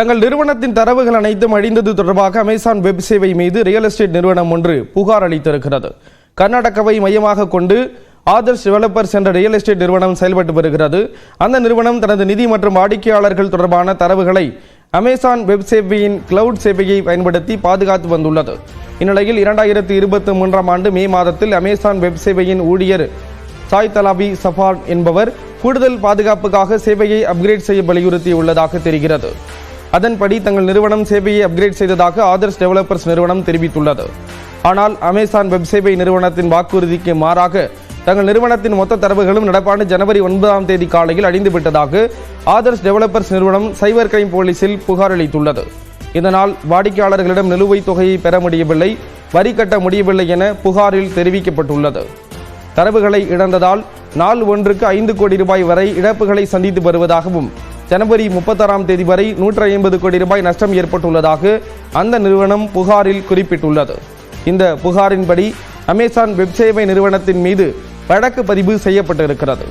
தங்கள் நிறுவனத்தின் தரவுகள் அனைத்தும் அழிந்தது தொடர்பாக அமேசான் வெப் சேவை மீது ரியல் எஸ்டேட் நிறுவனம் ஒன்று புகார் அளித்திருக்கிறது. கர்நாடகாவை மையமாக கொண்டு ஆதர்ஷ் டெவலப்பர்ஸ் என்ற ரியல் எஸ்டேட் நிறுவனம் செயல்பட்டு வருகிறது. அந்த நிறுவனம் தனது நிதி மற்றும் வாடிக்கையாளர்கள் தொடர்பான தரவுகளை அமேசான் வெப் சேவையின் கிளவுட் சேவையை பயன்படுத்தி பாதுகாத்து வந்துள்ளது. இந்நிலையில் இரண்டாயிரத்தி இருபத்தி மூன்றாம் ஆண்டு மே மாதத்தில் அமேசான் வெப் சேவையின் ஊழியர் சாய் தலாபி சஃபான் என்பவர் கூடுதல் பாதுகாப்புக்காக சேவையை அப்கிரேட் செய்ய வலியுறுத்தியுள்ளதாக தெரிகிறது. அதன்படி தங்கள் நிறுவனம் சேவையை அப்கிரேட் செய்ததாக ஆதர்ஸ் டெவலப்பர்ஸ் நிறுவனம் தெரிவித்துள்ளது. ஆனால் அமேசான் வெப் சேவை நிறுவனத்தின் வாக்குறுதிக்கு மாறாக தங்கள் நிறுவனத்தின் மொத்த தரவுகளும் நடப்பாண்டு ஜனவரி ஒன்பதாம் தேதி காலையில் அழிந்துவிட்டதாக ஆதர்ஸ் டெவலப்பர்ஸ் நிறுவனம் சைபர் கிரைம் போலீசில் புகார் அளித்துள்ளது. இதனால் வாடிக்கையாளர்களிடம் நிலுவைத் தொகையை பெற முடியவில்லை வரி கட்ட முடியவில்லை என புகாரில் தெரிவிக்கப்பட்டுள்ளது. தரவுகளை இழந்ததால் நாள் ஒன்றுக்கு ஐந்து கோடி ரூபாய் வரை இழப்புகளை சந்தித்து வருவதாகவும் ஜனவரி முப்பத்தாறாம் தேதி வரை நூற்றி ஐம்பது கோடி ரூபாய் நஷ்டம் ஏற்பட்டுள்ளதாக அந்த நிறுவனம் புகாரில் குறிப்பிட்டுள்ளது. இந்த புகாரின்படி அமேசான் வெப் சேவை நிறுவனத்தின் மீது வழக்கு பதிவு செய்யப்பட்டிருக்கிறது.